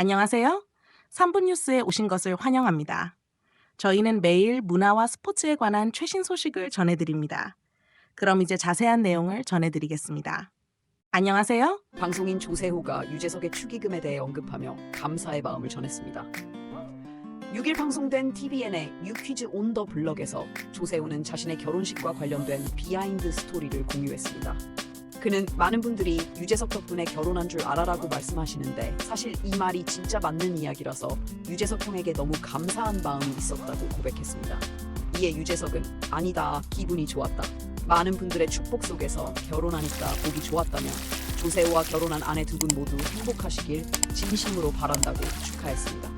안녕하세요. 3분 뉴스에 오신 것을 환영합니다. 저희는 매일 문화와 스포츠에 관한 최신 소식을 전해드립니다. 그럼 이제 자세한 내용을 전해드리겠습니다. 안녕하세요. 방송인 조세호가 유재석의 축의금에 대해 언급하며 감사의 마음을 전했습니다. 6일 방송된 TVN의 유퀴즈 온 더 블럭에서 조세호는 자신의 결혼식과 관련된 비하인드 스토리를 공유했습니다. 그는 많은 분들이 유재석 덕분에 결혼한 줄 알아라고 말씀하시는데 사실 이 말이 진짜 맞는 이야기라서 유재석 형에게 너무 감사한 마음이 있었다고 고백했습니다. 이에 유재석은 아니다 기분이 좋았다. 많은 분들의 축복 속에서 결혼하니까 보기 좋았다며 조세호와 결혼한 아내 두 분 모두 행복하시길 진심으로 바란다고 축하했습니다.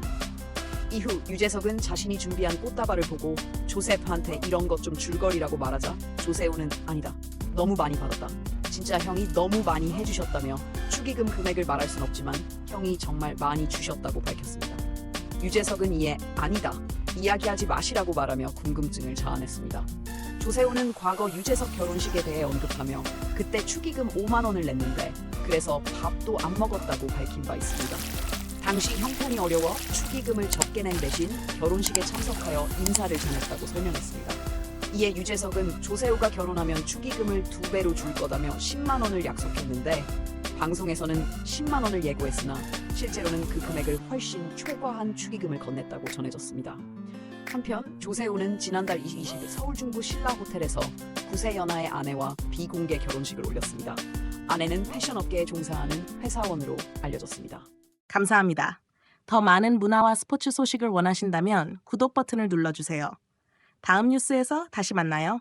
이후 유재석은 자신이 준비한 꽃다발을 보고 조셉한테 이런 것 좀 줄거리라고 말하자 조세호는 아니다. 너무 많이 받았다. 진짜 형이 너무 많이 해주셨다며 축의금 금액을 말할 순 없지만 형이 정말 많이 주셨다고 밝혔습니다. 유재석은 이에 아니다. 이야기하지 마시라고 말하며 궁금증을 자아냈습니다. 조세호는 과거 유재석 결혼식에 대해 언급하며 그때 축의금 5만 원을 냈는데 그래서 밥도 안 먹었다고 밝힌 바 있습니다. 당시 형편이 어려워 축의금을 적게 낸 대신 결혼식에 참석하여 인사를 전했다고 설명했습니다. 이에 유재석은 조세호가 결혼하면 축의금을 두 배로 줄 거다며 10만 원을 약속했는데 방송에서는 10만 원을 예고했으나 실제로는 그 금액을 훨씬 초과한 축의금을 건넸다고 전해졌습니다. 한편 조세호는 지난달 20일 서울 중구 신라 호텔에서 구세 연하의 아내와 비공개 결혼식을 올렸습니다. 아내는 패션업계에 종사하는 회사원으로 알려졌습니다. 감사합니다. 더 많은 문화와 스포츠 소식을 원하신다면 구독 버튼을 눌러주세요. 다음 뉴스에서 다시 만나요.